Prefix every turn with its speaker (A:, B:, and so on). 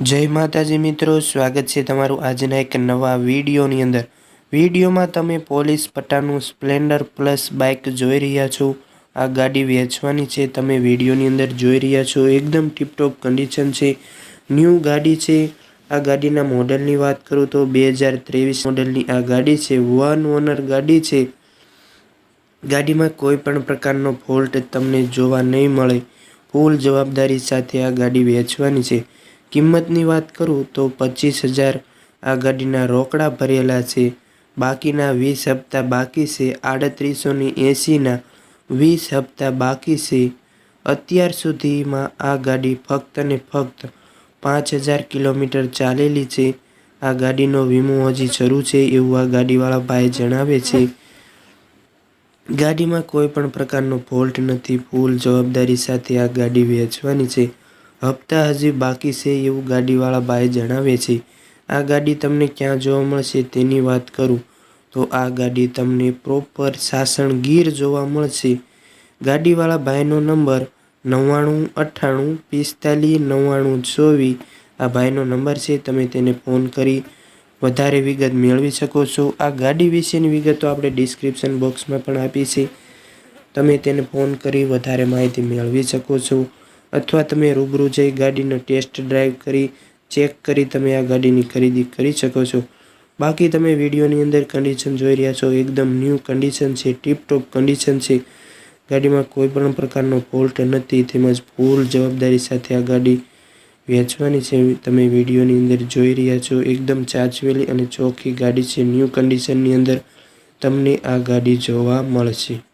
A: જય માતાજી મિત્રો, સ્વાગત છે તમારું આજના એક નવા વિડીયોની અંદર. વિડીયોમાં તમે પોલીસ પટ્ટાનું સ્પ્લેન્ડર પ્લસ બાઇક જોઈ રહ્યા છો. આ ગાડી વેચવાની છે, તમે વિડીયોની અંદર જોઈ રહ્યા છો. એકદમ ટીપટોપ કન્ડિશન છે ન્યૂ ગાડી છે. આ ગાડીના મોડલની વાત કરું તો બે હજાર ત્રેવીસ મોડલની આ ગાડી છે વન ઓનર ગાડી છે. ગાડીમાં કોઈ પણ પ્રકારનો ફોલ્ટ તમને જોવા નહીં મળે. ફૂલ જવાબદારી સાથે આ ગાડી વેચવાની છે. કિંમતની વાત કરું તો પચીસ હજાર આ ગાડીના રોકડા ભરેલા છે. બાકીના વીસ હપ્તા બાકી છે. આડત્રીસોની એંસીના વીસ હપ્તા બાકી છે. અત્યાર સુધીમાં આ ગાડી ફક્ત ને ફક્ત પાંચ હજાર કિલોમીટર ચાલેલી છે. આ ગાડીનો વીમો હજી શરૂ છે એવું આ ગાડીવાળા ભાઈ જણાવે છે. ગાડીમાં કોઈ પણ પ્રકારનો ફોલ્ટ નથી. ફૂલ જવાબદારી સાથે આ ગાડી વેચવાની છે. હપ્તા હજી બાકી છે એવું ગાડીવાળા ભાઈ જણાવે છે. આ ગાડી તમને ક્યાં જોવા મળશે તેની વાત કરું. તો આ ગાડી તમને પ્રોપર સાસણ ગીર જોવા મળશે. ગાડીવાળા ભાઈનો નંબર નવ્વાણું અઠ્ઠાણું પિસ્તાલીસ નવ્વાણું ચોવીસ. આ ભાઈનો નંબર છે, તમે તેને ફોન કરી વધારે વિગત મેળવી શકો છો. આ ગાડી વિશેની વિગતો આપણે ડિસ્ક્રિપ્શન બોક્સમાં પણ આપી છે. તમે તેને ફોન કરી વધારે માહિતી મેળવી શકો છો. અથવા તમે રૂબરૂ જઈ ગાડીનો ટેસ્ટ ડ્રાઈવ કરી, ચેક કરી તમે આ ગાડીની ખરીદી કરી શકો છો. બાકી તમે વિડીયોની અંદર કન્ડિશન જોઈ રહ્યા છો, એકદમ ન્યૂ કન્ડિશન છે ટીપટોપ કન્ડિશન છે. ગાડીમાં કોઈ પણ પ્રકારનો ફોલ્ટ નથી, તેમજ ફૂલ જવાબદારી સાથે આ ગાડી વેચવાની છે. તમે વિડીયોની અંદર જોઈ રહ્યા છો, એકદમ ચાચવેલી અને ચોખ્ખી ગાડી છે. ન્યૂ કન્ડિશનની અંદર તમને આ ગાડી જોવા મળશે.